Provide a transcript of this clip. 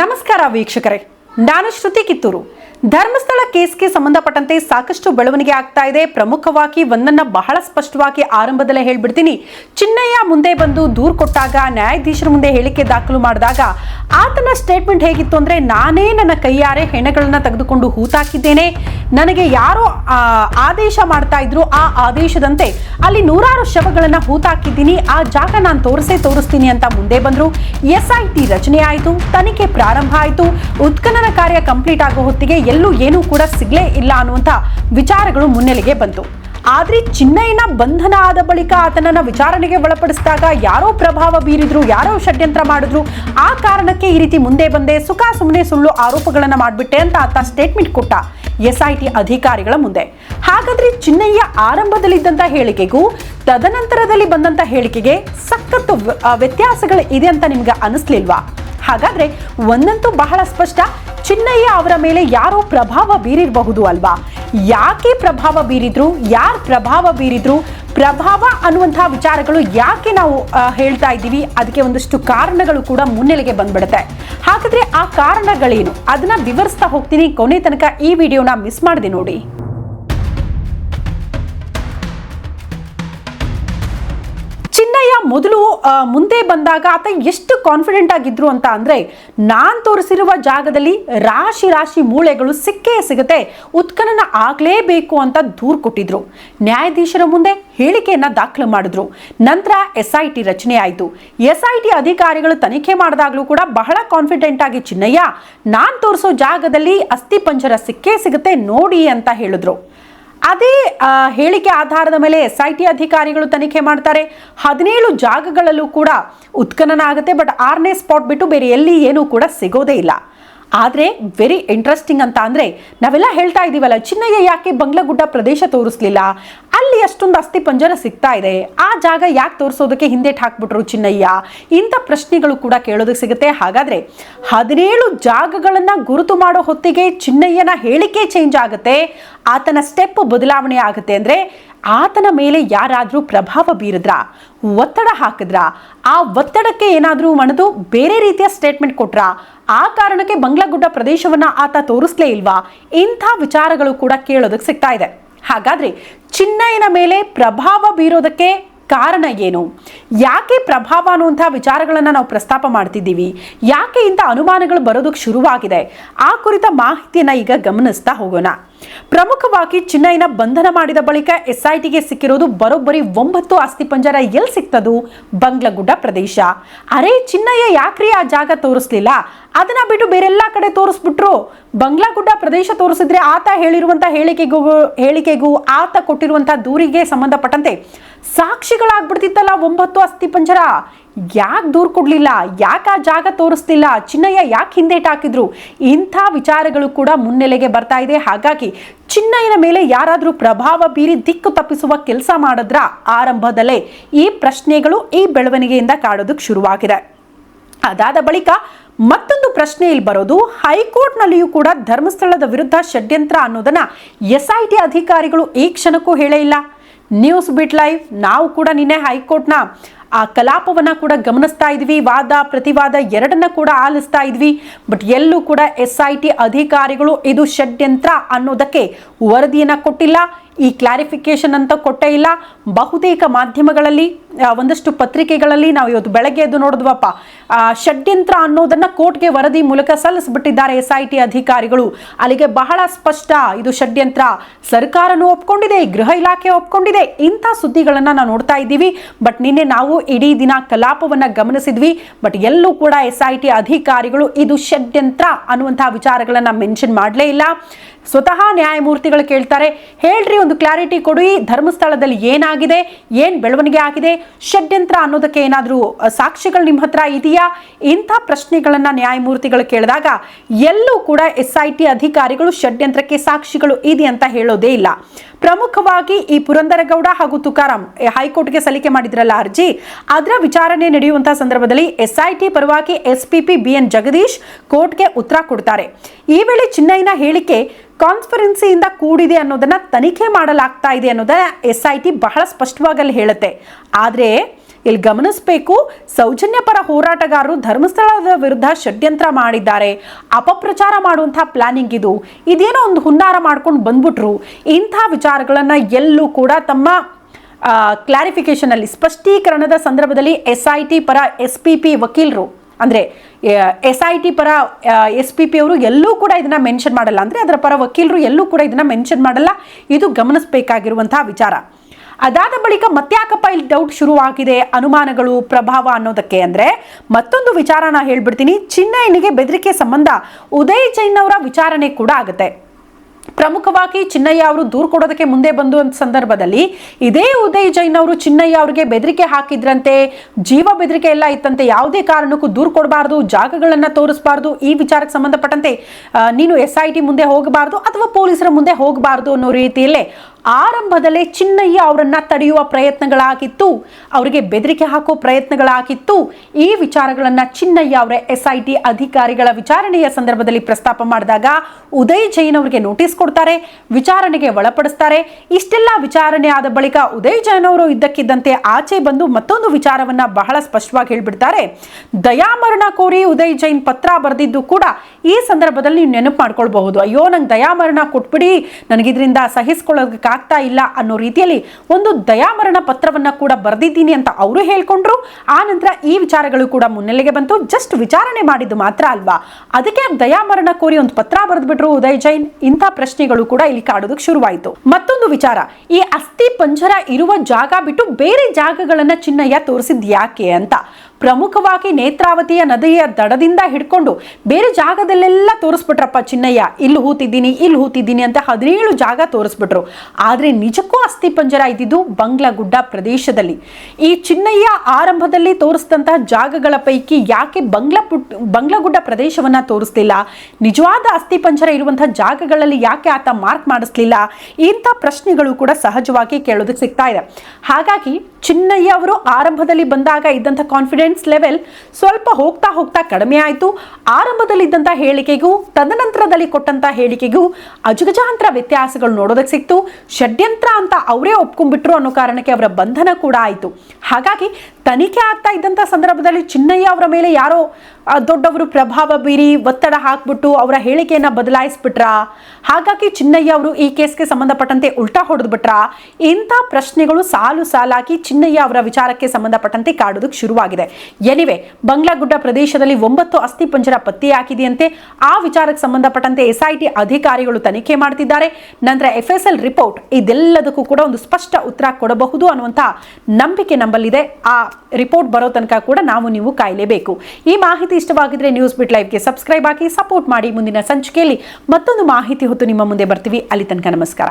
ನಮಸ್ಕಾರ ವೀಕ್ಷಕರೇ. ನಾನು ಶ್ರುತಿ ಕಿತ್ತೂರು. ಧರ್ಮಸ್ಥಳ ಕೇಸ್ಗೆ ಸಂಬಂಧಪಟ್ಟಂತೆ ಸಾಕಷ್ಟು ಬೆಳವಣಿಗೆ ಆಗ್ತಾ ಇದೆ. ಪ್ರಮುಖವಾಗಿ ಒಂದನ್ನ ಬಹಳ ಸ್ಪಷ್ಟವಾಗಿ ಆರಂಭದಲ್ಲೇ ಹೇಳ್ಬಿಡ್ತೀನಿ. ಚಿನ್ನಯ್ಯ ಮುಂದೆ ಬಂದು ದೂರು ಕೊಟ್ಟಾಗ, ನ್ಯಾಯಾಧೀಶರ ಮುಂದೆ ಹೇಳಿಕೆ ದಾಖಲು ಮಾಡಿದಾಗ ಆತನ ಸ್ಟೇಟ್ಮೆಂಟ್ ಹೇಗಿತ್ತು ಅಂದ್ರೆ, ನಾನೇ ನನ್ನ ಕೈಯಾರೆ ಹೆಣಗಳನ್ನ ತೆಗೆದುಕೊಂಡು ಹೂತಾಕಿದ್ದೇನೆ. ನನಗೆ ಯಾರೋ ಆದೇಶ ಮಾಡ್ತಾ ಇದ್ರು ಆ ಆದೇಶದಂತೆ ಅಲ್ಲಿ ನೂರಾರು ಶವಗಳನ್ನ ಹೂತಾಕಿದ್ದೀನಿ. ಆ ಜಾಗ ನಾನು ತೋರಿಸೇ ತೋರಿಸ್ತೀನಿ ಅಂತ ಮುಂದೆ ಬಂದ್ರು. ಎಸ್ ಐ ಟಿ ರಚನೆ ಆಯಿತು, ತನಿಖೆ ಪ್ರಾರಂಭ ಆಯಿತು. ಉತ್ಖನನ ಕಾರ್ಯ ಕಂಪ್ಲೀಟ್ ಆಗೋ ಹೊತ್ತಿಗೆ ಎಲ್ಲೂ ಏನೂ ಕೂಡ ಸಿಗ್ಲೇ ಇಲ್ಲ ಅನ್ನುವಂಥ ವಿಚಾರಗಳು ಮುನ್ನೆಲೆಗೆ ಬಂತು. ಆದ್ರೆ ಚಿನ್ನಯ್ಯನ ಬಂಧನ ಆದ ಬಳಿಕ ಆತನನ್ನ ವಿಚಾರಣೆಗೆ ಒಳಪಡಿಸಿದಾಗ ಯಾರೋ ಪ್ರಭಾವ ಬೀರಿದ್ರು, ಯಾರೋ ಷಡ್ಯಂತ್ರ ಮಾಡಿದ್ರು, ಆ ಕಾರಣಕ್ಕೆ ಈ ರೀತಿ ಮುಂದೆ ಬಂದೆ, ಸುಖ ಸುಮ್ಮನೆ ಸುಳ್ಳು ಆರೋಪಗಳನ್ನ ಮಾಡಿಬಿಟ್ಟೆ ಅಂತ ಆತ ಸ್ಟೇಟ್ಮೆಂಟ್ ಕೊಟ್ಟ ಎಸ್ ಐ ಅಧಿಕಾರಿಗಳ ಮುಂದೆ. ಹಾಗಾದ್ರೆ ಚಿನ್ನಯ್ಯ ಆರಂಭದಲ್ಲಿದ್ದಂತ ಹೇಳಿಕೆಗೂ ತದನಂತರದಲ್ಲಿ ಬಂದಂತ ಹೇಳಿಕೆಗೆ ಸಖತ್ತು ವ್ಯ- ವ್ಯತ್ಯಾಸಗಳು ಇದೆ ಅಂತ ನಿಮ್ಗೆ ಅನಿಸ್ಲಿಲ್ವಾ? ಹಾಗಾದ್ರೆ ಒಂದಂತೂ ಬಹಳ ಸ್ಪಷ್ಟ ಚಿನ್ನಯ್ಯ ಅವರ ಮೇಲೆ ಯಾರೋ ಪ್ರಭಾವ ಬೀರಿರಬಹುದು ಅಲ್ವಾ? ಯಾಕೆ ಪ್ರಭಾವ ಬೀರಿದ್ರು? ಯಾರು ಪ್ರಭಾವ ಬೀರಿದ್ರು? ಪ್ರಭಾವ ಅನ್ನುವಂತಹ ವಿಚಾರಗಳು ಯಾಕೆ ನಾವು ಹೇಳ್ತಾ ಇದ್ದೀವಿ? ಅದಕ್ಕೆ ಒಂದಷ್ಟು ಕಾರಣಗಳು ಕೂಡ ಮುನ್ನೆಲೆಗೆ ಬಂದ್ಬಿಡುತ್ತೆ. ಹಾಗಾದ್ರೆ ಆ ಕಾರಣಗಳೇನು? ಅದನ್ನ ವಿವರಿಸ್ತಾ ಹೋಗ್ತೀನಿ. ಕೊನೆ ತನಕ ಈ ವಿಡಿಯೋನ ಮಿಸ್ ಮಾಡಿದೆ ನೋಡಿ. ಮೊದಲು ಮುಂದೆ ಬಂದಾಗ ಆತ ಎಷ್ಟು ಕಾನ್ಫಿಡೆಂಟ್ ಆಗಿದ್ರು ಅಂತ ಅಂದ್ರೆ, ನಾನ್ ತೋರಿಸಿರುವ ಜಾಗದಲ್ಲಿ ರಾಶಿ ರಾಶಿ ಮೂಳೆಗಳು ಸಿಕ್ಕೇ ಸಿಗುತ್ತೆ, ಉತ್ಖನನ ಆಗ್ಲೇಬೇಕು ಅಂತ ದೂರು ಕೊಟ್ಟಿದ್ರು. ನ್ಯಾಯಾಧೀಶರ ಮುಂದೆ ಹೇಳಿಕೆಯನ್ನ ದಾಖಲು ಮಾಡಿದ್ರು. ನಂತರ ಎಸ್ ಐ ಟಿ ರಚನೆ ಆಯಿತು. ಎಸ್ ಐ ಟಿ ಅಧಿಕಾರಿಗಳು ತನಿಖೆ ಮಾಡಿದಾಗಲೂ ಕೂಡ ಬಹಳ ಕಾನ್ಫಿಡೆಂಟ್ ಆಗಿ, ಚಿನ್ನಯ್ಯ, ನಾನ್ ತೋರಿಸೋ ಜಾಗದಲ್ಲಿ ಅಸ್ಥಿ ಪಂಜರ ಸಿಕ್ಕೇ ಸಿಗುತ್ತೆ, ನೋಡಿ ಅಂತ ಹೇಳಿದ್ರು. ಅದೇ ಹೇಳಿಕೆ ಆಧಾರದ ಮೇಲೆ ಎಸ್ ಐ ಟಿ ಅಧಿಕಾರಿಗಳು ತನಿಖೆ ಮಾಡ್ತಾರೆ. ಹದಿನೇಳು ಜಾಗಗಳಲ್ಲೂ ಕೂಡ ಉತ್ಖನನ ಆಗುತ್ತೆ, ಬಟ್ ಆರನೇ ಸ್ಪಾಟ್ ಬಿಟ್ಟು ಬೇರೆ ಎಲ್ಲಿ ಏನೂ ಕೂಡ ಸಿಗೋದೇ ಇಲ್ಲ. ಆದರೆ ವೆರಿ ಇಂಟ್ರೆಸ್ಟಿಂಗ್ ಅಂತ ಅಂದರೆ ನಾವೆಲ್ಲ ಹೇಳ್ತಾ ಇದ್ದೀವಲ್ಲ ಚಿನ್ನಯ್ಯ ಯಾಕೆ ಬಂಗ್ಲಗುಡ್ಡ ಪ್ರದೇಶ ತೋರಿಸ್ಲಿಲ್ಲ? ಅಲ್ಲಿ ಅಷ್ಟೊಂದು ಅಸ್ಥಿ ಪಂಜರ ಸಿಗ್ತಾ ಇದೆ. ಆ ಜಾಗ ಯಾಕೆ ತೋರಿಸೋದಕ್ಕೆ ಹಿಂದೇಟ್ ಹಾಕ್ಬಿಟ್ರು ಚಿನ್ನಯ್ಯ? ಇಂಥ ಪ್ರಶ್ನೆಗಳು ಕೂಡ ಕೇಳೋದಕ್ಕೆ ಸಿಗುತ್ತೆ. ಹಾಗಾದರೆ ಹದಿನೇಳು ಜಾಗಗಳನ್ನು ಗುರುತು ಮಾಡೋ ಹೊತ್ತಿಗೆ ಚಿನ್ನಯ್ಯನ ಹೇಳಿಕೆ ಚೇಂಜ್ ಆಗುತ್ತೆ. ಆತನ ಸ್ಟೆಪ್ ಬದಲಾವಣೆ ಆಗುತ್ತೆ ಅಂದರೆ ಆತನ ಮೇಲೆ ಯಾರಾದರೂ ಪ್ರಭಾವ ಬೀರಿದ್ರ? ಒತ್ತಡ ಹಾಕಿದ್ರ? ಆ ಒತ್ತಡಕ್ಕೆ ಏನಾದರೂ ಮಣದು ಬೇರೆ ರೀತಿಯ ಸ್ಟೇಟ್ಮೆಂಟ್ ಕೊಟ್ರ? ಆ ಕಾರಣಕ್ಕೆ ಬಂಗ್ಲಾಗುಡ್ಡ ಪ್ರದೇಶವನ್ನ ಆತ ತೋರಿಸ್ಲೇ ಇಲ್ವಾ? ಇಂಥ ವಿಚಾರಗಳು ಕೂಡ ಕೇಳೋದಕ್ಕೆ ಸಿಗ್ತಾ ಇದೆ. ಹಾಗಾದ್ರೆ ಚಿನ್ನಯ್ಯನ ಮೇಲೆ ಪ್ರಭಾವ ಬೀರೋದಕ್ಕೆ ಕಾರಣ ಏನು? ಯಾಕೆ ಪ್ರಭಾವ ಅನ್ನುವಂಥ ವಿಚಾರಗಳನ್ನು ನಾವು ಪ್ರಸ್ತಾಪ ಮಾಡ್ತಿದ್ದೀವಿ? ಯಾಕೆ ಇಂಥ ಅನುಮಾನಗಳು ಬರೋದಕ್ಕೆ ಶುರುವಾಗಿದೆ? ಆ ಕುರಿತ ಮಾಹಿತಿಯನ್ನು ಈಗ ಗಮನಿಸ್ತಾ ಹೋಗೋಣ. ಪ್ರಮುಖವಾಗಿ ಚಿನ್ನಯ್ಯನ ಬಂಧನ ಮಾಡಿದ ಬಳಿಕ ಎಸ್ಐಟಿಗೆ ಸಿಕ್ಕಿರೋದು ಬರೋಬ್ಬರಿ ಒಂಬತ್ತು ಅಸ್ಥಿಪಂಜರ ಎಲ್ಲಿ ಸಿಕ್ತದು? ಬಂಗ್ಲಗುಡ್ಡ ಪ್ರದೇಶ. ಅರೆ ಚಿನ್ನಯ್ಯ ಯಾಕ್ರಿ ಆ ಜಾಗ ತೋರಿಸ್ಲಿಲ್ಲ? ಅದನ್ನ ಬಿಟ್ಟು ಬೇರೆಲ್ಲ ಕಡೆ ತೋರಿಸ್ಬಿಟ್ರು. ಬಂಗ್ಲಾಗುಡ್ಡ ಪ್ರದೇಶ ತೋರಿಸಿದ್ರೆ ಆತ ಹೇಳಿರುವಂತ ಹೇಳಿಕೆಗೂ ಹೇಳಿಕೆಗೂ ಆತ ಕೊಟ್ಟಿರುವಂತಹ ದೂರಿಗೆ ಸಂಬಂಧಪಟ್ಟಂತೆ ಸಾಕ್ಷಿಗಳಾಗ್ಬಿಡ್ತಿತ್ತಲ್ಲ ಒಂಬತ್ತು ಅಸ್ಥಿ ಪಂಜರ. ಯಾಕೆ ದೂರು ಕೊಡಲಿಲ್ಲ? ಯಾಕೆ ಆ ಜಾಗ ತೋರಿಸ್ತಿಲ್ಲ ಚಿನ್ನಯ್ಯ ಯಾಕೆ ಹಿಂದೇಟ್ ಹಾಕಿದ್ರು? ಇಂಥ ವಿಚಾರಗಳು ಕೂಡ ಮುನ್ನೆಲೆಗೆ ಬರ್ತಾ ಇದೆ. ಹಾಗಾಗಿ ಚಿನ್ನಯ್ಯನ ಮೇಲೆ ಯಾರಾದರೂ ಪ್ರಭಾವ ಬೀರಿ ದಿಕ್ಕು ತಪ್ಪಿಸುವ ಕೆಲಸ ಮಾಡಿದ್ರ ಆರಂಭದಲ್ಲೇ ಈ ಪ್ರಶ್ನೆಗಳು ಈ ಬೆಳವಣಿಗೆಯಿಂದ ಕಾಡೋದಕ್ಕೆ ಶುರುವಾಗಿದೆ. ಅದಾದ ಬಳಿಕ ಮತ್ತೊಂದು ಪ್ರಶ್ನೆ ಇಲ್ಲಿ ಬರೋದು. ಹೈಕೋರ್ಟ್ನಲ್ಲಿಯೂ ಕೂಡ ಧರ್ಮಸ್ಥಳದ ವಿರುದ್ಧ ಷಡ್ಯಂತ್ರ ಅನ್ನೋದನ್ನ ಎಸ್ ಐ ಟಿ ಅಧಿಕಾರಿಗಳು ಈ ಕ್ಷಣಕ್ಕೂ ಹೇಳೇ ಇಲ್ಲ. ನ್ಯೂಸ್ ಬಿಟ್ ಲೈವ್ ನಾವು ಕೂಡ ನಿನ್ನೆ ಹೈಕೋರ್ಟ್ನ ಆ ಕಲಾಪವನ್ನ ಕೂಡ ಗಮನಿಸ್ತಾ ಇದ್ವಿ. ವಾದ, ಪ್ರತಿವಾದ ಎರಡನ್ನ ಕೂಡ ಆಲಿಸ್ತಾ ಇದ್ವಿ. ಬಟ್ ಎಲ್ಲೂ ಕೂಡ ಎಸ್ ಐ ಟಿ ಅಧಿಕಾರಿಗಳು ಇದು ಷಡ್ಯಂತ್ರ ಅನ್ನೋದಕ್ಕೆ ವರದಿಯನ್ನ ಕೊಟ್ಟಿಲ್ಲ. ಈ ಕ್ಲಾರಿಫಿಕೇಶನ್ ಅಂತ ಕೊಟ್ಟೇ ಇಲ್ಲ. ಬಹುತೇಕ ಮಾಧ್ಯಮಗಳಲ್ಲಿ ಒಂದಷ್ಟು ಪತ್ರಿಕೆಗಳಲ್ಲಿ ನಾವು ಇವತ್ತು ಬೆಳಗ್ಗೆ ಎದ್ದು ನೋಡಿದ್ವಪ್ಪ. ಷಡ್ಯಂತ್ರ ಅನ್ನೋದನ್ನು ಕೋರ್ಟ್ಗೆ ವರದಿ ಮೂಲಕ ಸಲ್ಲಿಸ್ಬಿಟ್ಟಿದ್ದಾರೆ ಎಸ್ ಐ ಟಿ ಅಧಿಕಾರಿಗಳು. ಅಲ್ಲಿಗೆ ಬಹಳ ಸ್ಪಷ್ಟ, ಇದು ಷಡ್ಯಂತ್ರ. ಸರ್ಕಾರನೂ ಒಪ್ಕೊಂಡಿದೆ, ಗೃಹ ಇಲಾಖೆ ಒಪ್ಕೊಂಡಿದೆ, ಇಂಥ ಸುದ್ದಿಗಳನ್ನು ನಾವು ನೋಡ್ತಾ ಇದ್ದೀವಿ. ಬಟ್ ನಿನ್ನೆ ನಾವು ಇಡೀ ದಿನ ಕಲಾಪವನ್ನ ಗಮನಿಸಿದ್ವಿ. ಬಟ್ ಎಲ್ಲೂ ಕೂಡ ಎಸ್ ಐ ಟಿ ಅಧಿಕಾರಿಗಳು ಇದು ಷಡ್ಯಂತ್ರ ಅನ್ನುವಂತಹ ವಿಚಾರಗಳನ್ನ ಮೆನ್ಷನ್ ಮಾಡಲೇ ಇಲ್ಲ. ಸ್ವತಃ ನ್ಯಾಯಮೂರ್ತಿಗಳು ಕೇಳ್ತಾರೆ, ಹೇಳ್ರಿ, ಒಂದು ಕ್ಲಾರಿಟಿ ಕೊಡಿ, ಧರ್ಮಸ್ಥಳದಲ್ಲಿ ಏನಾಗಿದೆ, ಏನು ಬೆಳವಣಿಗೆ ಆಗಿದೆ, ಷಡ್ಯಂತ್ರ ಅನ್ನೋದಕ್ಕೆ ಏನಾದರೂ ಸಾಕ್ಷಿಗಳು ನಿಮ್ಮ ಹತ್ರ ಇದೆಯಾ? ಇಂಥ ಪ್ರಶ್ನೆಗಳನ್ನು ನ್ಯಾಯಮೂರ್ತಿಗಳು ಕೇಳಿದಾಗ, ಎಲ್ಲೂ ಕೂಡ ಎಸ್ ಐ ಟಿ ಅಧಿಕಾರಿಗಳು ಷಡ್ಯಂತ್ರಕ್ಕೆ ಸಾಕ್ಷಿಗಳು ಇದೆ ಅಂತ ಹೇಳೋದೇ ಇಲ್ಲ. ಪ್ರಮುಖವಾಗಿ ಈ ಪುರಂದರಗೌಡ ಹಾಗೂ ತುಕಾರಾಂ ಹೈಕೋರ್ಟ್ಗೆ ಸಲ್ಲಿಕೆ ಮಾಡಿದ್ರಲ್ಲ ಅರ್ಜಿ, ಅದರ ವಿಚಾರಣೆ ನಡೆಯುವಂತಹ ಸಂದರ್ಭದಲ್ಲಿ ಎಸ್ ಐ ಟಿ ಪರವಾಗಿ S P P B N Jagadish ಕೋರ್ಟ್ಗೆ ಉತ್ತರ ಕೊಡ್ತಾರೆ. ಈ ವೇಳೆ ಚಿನ್ನಯ್ಯನ ಹೇಳಿಕೆ ಕಾನ್ಸ್ಪರೆನ್ಸಿಯಿಂದ ಕೂಡಿದೆ ಅನ್ನೋದನ್ನ ತನಿಖೆ ಮಾಡಲಾಗ್ತಾ ಇದೆ ಅನ್ನೋದನ್ನ ಎಸ್ ಐ ಟಿ ಬಹಳ ಸ್ಪಷ್ಟವಾಗಿ ಹೇಳುತ್ತೆ. ಆದರೆ ಇಲ್ಲಿ ಗಮನಿಸಬೇಕು ಸೌಜನ್ಯ ಪರ ಹೋರಾಟಗಾರರು ಧರ್ಮಸ್ಥಳದ ವಿರುದ್ಧ ಷಡ್ಯಂತ್ರ ಮಾಡಿದ್ದಾರೆ. ಅಪಪ್ರಚಾರ ಮಾಡುವಂಥ ಪ್ಲಾನಿಂಗ್ ಇದು. ಇದೇನೋ ಒಂದು ಹುನ್ನಾರ ಮಾಡ್ಕೊಂಡು ಬಂದ್ಬಿಟ್ರು. ಇಂಥ ವಿಚಾರಗಳನ್ನ ಎಲ್ಲೂ ಕೂಡ ತಮ್ಮ ಕ್ಲಾರಿಫಿಕೇಶನ್ ಅಲ್ಲಿ ಸ್ಪಷ್ಟೀಕರಣದ ಸಂದರ್ಭದಲ್ಲಿ ಎಸ್ ಐ ಟಿ ಪರ ಎಸ್ ಪಿ ಪಿ ವಕೀಲರು ಅಂದರೆ ಎಸ್ ಐ ಟಿ ಪರ ಎಸ್ ಪಿ ಪಿ ಅವರು ಎಲ್ಲೂ ಕೂಡ ಇದನ್ನ ಮೆನ್ಷನ್ ಮಾಡಲ್ಲ. ಅಂದರೆ ಅದರ ಪರ ವಕೀಲರು ಎಲ್ಲೂ ಕೂಡ ಇದನ್ನ ಮೆನ್ಷನ್ ಮಾಡಲ್ಲ. ಇದು ಗಮನಿಸಬೇಕಾಗಿರುವಂತಹ ವಿಚಾರ. ಅದಾದ ಬಳಿಕ ಮತ್ತ್ಯಾಕಪ್ಪ ಇಲ್ಲಿ ಡೌಟ್ ಶುರುವಾಗಿದೆ, ಅನುಮಾನಗಳು, ಪ್ರಭಾವ ಅನ್ನೋದಕ್ಕೆ ಅಂದ್ರೆ, ಮತ್ತೊಂದು ವಿಚಾರ ನಾನು ಹೇಳ್ಬಿಡ್ತೀನಿ ಚಿನ್ನಯ್ಯನಿಗೆ ಬೆದರಿಕೆ ಸಂಬಂಧ ಉದಯ್ ಜೈನ್ ಅವರ ವಿಚಾರಣೆ ಕೂಡ ಆಗುತ್ತೆ. ಪ್ರಮುಖವಾಗಿ ಚಿನ್ನಯ್ಯ ಅವರು ದೂರು ಕೊಡೋದಕ್ಕೆ ಮುಂದೆ ಬಂದು ಸಂದರ್ಭದಲ್ಲಿ ಇದೇ ಉದಯ್ ಜೈನ್ ಅವರು ಚಿನ್ನಯ್ಯ ಅವರಿಗೆ ಬೆದರಿಕೆ ಹಾಕಿದ್ರಂತೆ, ಜೀವ ಬೆದರಿಕೆ ಎಲ್ಲ ಇತ್ತಂತೆ, ಯಾವುದೇ ಕಾರಣಕ್ಕೂ ದೂರು ಕೊಡಬಾರ್ದು, ಜಾಗಗಳನ್ನ ತೋರಿಸಬಾರ್ದು, ಈ ವಿಚಾರಕ್ಕೆ ಸಂಬಂಧಪಟ್ಟಂತೆ ನೀನು ಎಸ್ ಐ ಟಿ ಮುಂದೆ ಹೋಗಬಾರ್ದು ಅಥವಾ ಪೊಲೀಸರ ಮುಂದೆ ಹೋಗಬಾರ್ದು ಅನ್ನೋ ರೀತಿಯಲ್ಲೇ ಆರಂಭದಲ್ಲೇ ಚಿನ್ನಯ್ಯ ಅವರನ್ನು ತಡೆಯುವ ಪ್ರಯತ್ನಗಳಾಗಿತ್ತು, ಅವರಿಗೆ ಬೆದರಿಕೆ ಹಾಕೋ ಪ್ರಯತ್ನಗಳಾಗಿತ್ತು. ಈ ವಿಚಾರಗಳನ್ನು ಚಿನ್ನಯ್ಯ ಅವರ ಎಸ್ ಐ ಟಿ ಅಧಿಕಾರಿಗಳ ವಿಚಾರಣೆಯ ಸಂದರ್ಭದಲ್ಲಿ ಪ್ರಸ್ತಾಪ ಮಾಡಿದಾಗ ಉದಯ್ ಜೈನ್ ಅವರಿಗೆ ನೋಟಿಸ್ ಕೊಡ್ತಾರೆ, ವಿಚಾರಣೆಗೆ ಒಳಪಡಿಸ್ತಾರೆ. ಇಷ್ಟೆಲ್ಲ ವಿಚಾರಣೆ ಆದ ಬಳಿಕ ಉದಯ್ ಜೈನ್ ಅವರು ಇದ್ದಕ್ಕಿದ್ದಂತೆ ಆಚೆ ಬಂದು ಮತ್ತೊಂದು ವಿಚಾರವನ್ನ ಬಹಳ ಸ್ಪಷ್ಟವಾಗಿ ಹೇಳ್ಬಿಡ್ತಾರೆ. ದಯಾಮರಣ ಕೋರಿ ಉದಯ್ ಜೈನ್ ಪತ್ರ ಬರೆದಿದ್ದು ಕೂಡ ಈ ಸಂದರ್ಭದಲ್ಲಿ ನೆನಪು ಮಾಡ್ಕೊಳ್ಬಹುದು. ಅಯ್ಯೋ, ನಂಗೆ ದಯಾಮರಣ ಕೊಟ್ಬಿಡಿ. ನನಗಿದ್ರಿಂದ ಸಹಿಸ್ಕೊಳ್ಳೋದಕ್ಕೆ ಆಗ್ತಾ ಇಲ್ಲ ಅನ್ನೋ ರೀತಿಯಲ್ಲಿ ಒಂದು ದಯಾಮರಣ ಪತ್ರವನ್ನ ಕೂಡ ಬರೆದಿದ್ದೀನಿ ಅಂತ ಅವರು ಹೇಳ್ಕೊಂಡ್ರು. ಆ ನಂತರ ಈ ವಿಚಾರಗಳು ಕೂಡ ಮುನ್ನೆಲೆಗೆ ಬಂತು. ಜಸ್ಟ್ ವಿಚಾರಣೆ ಮಾಡಿದ್ದು ಮಾತ್ರ ಅಲ್ವಾ? ಅದಕ್ಕೆ ದಯಾಮರಣ ಕೋರಿ ಒಂದು ಪತ್ರ ಬರೆದ್ಬಿಟ್ರು ಉದಯ್ ಜೈನ್. ಇಂಥ ಪ್ರಶ್ನೆಗಳು ಕೂಡ ಇಲ್ಲಿ ಕಾಡೋದಕ್ಕೆ ಶುರುವಾಯಿತು. ಮತ್ತೊಂದು ವಿಚಾರ. ಈ ಅಸ್ಥಿ ಪಂಜರ ಇರುವ ಜಾಗ ಬಿಟ್ಟು ಬೇರೆ ಜಾಗಗಳನ್ನ ಚಿನ್ನಯ್ಯ ತೋರಿಸಿದ್ ಯಾಕೆ ಅಂತ. ಪ್ರಮುಖವಾಗಿ ನೇತ್ರಾವತಿಯ ನದಿಯ ದಡದಿಂದ ಹಿಡ್ಕೊಂಡು ಬೇರೆ ಜಾಗದಲ್ಲೆಲ್ಲ ತೋರಿಸ್ಬಿಟ್ರಪ್ಪ ಚಿನ್ನಯ್ಯ. ಇಲ್ಲಿ ಹೂತಿದ್ದೀನಿ ಇಲ್ಲಿ ಹೂತಿದ್ದೀನಿ ಅಂತ ಹದಿನೇಳು ಜಾಗ ತೋರಿಸ್ಬಿಟ್ರು. ಆದರೆ ನಿಜಕ್ಕೂ ಅಸ್ಥಿ ಪಂಜರ ಇದ್ದಿದ್ದು ಬಂಗ್ಲಗುಡ್ಡ ಪ್ರದೇಶದಲ್ಲಿ. ಈ ಚಿನ್ನಯ್ಯ ಆರಂಭದಲ್ಲಿ ತೋರಿಸಿದಂತಹ ಜಾಗಗಳ ಪೈಕಿ ಯಾಕೆ ಬಂಗ್ಲ ಪುಟ್ ಬಂಗ್ಲಗುಡ್ಡ ಪ್ರದೇಶವನ್ನ ತೋರಿಸ್ಲಿಲ್ಲ. ನಿಜವಾದ ಅಸ್ಥಿ ಪಂಜರ ಇರುವಂತಹ ಜಾಗಗಳಲ್ಲಿ ಯಾಕೆ ಆತ ಮಾರ್ಕ್ ಮಾಡಿಸ್ಲಿಲ್ಲ? ಇಂಥ ಪ್ರಶ್ನೆಗಳು ಕೂಡ ಸಹಜವಾಗಿ ಕೇಳೋದಕ್ಕೆ ಸಿಗ್ತಾ ಇದೆ. ಹಾಗಾಗಿ ಚಿನ್ನಯ್ಯ ಅವರು ಆರಂಭದಲ್ಲಿ ಬಂದಾಗ ಇದ್ದಂಥ ಕಾನ್ಫಿಡೆನ್ಸ್ ಲೆವೆಲ್ ಸ್ವಲ್ಪ ಹೋಗ್ತಾ ಹೋಗ್ತಾ ಕಡಿಮೆ ಆಯಿತು. ಆರಂಭದಲ್ಲಿ ಇದ್ದಂಥ ಹೇಳಿಕೆಗೂ, ತದನಂತರದಲ್ಲಿ ಕೊಟ್ಟಂಥ ಹೇಳಿಕೆಗೂ ಅಜಗಜಾಂತರ ವ್ಯತ್ಯಾಸಗಳು ನೋಡೋದಕ್ಕೆ ಸಿಕ್ತು. ಷಡ್ಯಂತ್ರ ಅಂತ ಅವರೇ ಒಪ್ಕೊಂಡ್ಬಿಟ್ರು ಅನ್ನೋ ಕಾರಣಕ್ಕೆ ಅವರ ಬಂಧನ ಕೂಡ ಆಯಿತು. ಹಾಗಾಗಿ ತನಿಖೆ ಆಗ್ತಾ ಇದ್ದಂಥ ಸಂದರ್ಭದಲ್ಲಿ ಚಿನ್ನಯ್ಯ ಅವರ ಮೇಲೆ ಯಾರೋ ದೊಡ್ಡವರು ಪ್ರಭಾವ ಬೀರಿ ಒತ್ತಡ ಹಾಕ್ಬಿಟ್ಟು ಅವರ ಹೇಳಿಕೆಯನ್ನು ಬದಲಾಯಿಸ್ಬಿಟ್ರಾ? ಹಾಗಾಗಿ ಚಿನ್ನಯ್ಯ ಅವರು ಈ ಕೇಸ್ಗೆ ಸಂಬಂಧಪಟ್ಟಂತೆ ಉಲ್ಟಾ ಹೊಡೆದ್ಬಿಟ್ರಾ? ಇಂಥ ಪ್ರಶ್ನೆಗಳು ಸಾಲು ಸಾಲಾಗಿ ಚಿನ್ನಯ್ಯ ಅವರ ವಿಚಾರಕ್ಕೆ ಸಂಬಂಧಪಟ್ಟಂತೆ ಕಾಡೋದಕ್ಕೆ ಶುರುವಾಗಿದೆ. ಎನಿವೆ, ಬಂಗ್ಲಾಗುಡ್ಡ ಪ್ರದೇಶದಲ್ಲಿ ಒಂಬತ್ತು ಅಸ್ಥಿ ಪಂಜರ ಪತ್ತೆಯಾಗಿದೆಯಂತೆ ಆ ವಿಚಾರಕ್ಕೆ ಸಂಬಂಧಪಟ್ಟಂತೆ ಎಸ್ ಐ ಟಿ ಅಧಿಕಾರಿಗಳು ತನಿಖೆ ಮಾಡ್ತಿದ್ದಾರೆ. ನಂತರ ಎಫ್ ಎಸ್ ಎಲ್ ರಿಪೋರ್ಟ್ ಇದೆಲ್ಲದಕ್ಕೂ ಕೂಡ ಒಂದು ಸ್ಪಷ್ಟ ಉತ್ತರ ಕೊಡಬಹುದು ಅನ್ನುವಂಥ ನಂಬಿಕೆ ನಂಬಲಿದೆ ಆ ರಿಪೋರ್ಟ್ ಬರೋ ತನಕ ಕೂಡ ನಾವು ನೀವು ಕಾಯಲೇಬೇಕು. ಈ ಮಾಹಿತಿ ಇಷ್ಟವಾಗಿದ್ರೆ ನ್ಯೂಸ್ ಬಿಟ್ ಲೈವ್ಗೆ ಸಬ್ಸ್ಕ್ರೈಬ್ ಆಗಿ ಸಪೋರ್ಟ್ ಮಾಡಿ ಮುಂದಿನ ಸಂಚಿಕೆಯಲ್ಲಿ ಮತ್ತೊಂದು ಮಾಹಿತಿ ಹೊತ್ತು ನಿಮ್ಮ ಮುಂದೆ ಬರ್ತೀವಿ. ಅಲ್ಲಿ ತನಕ ನಮಸ್ಕಾರ.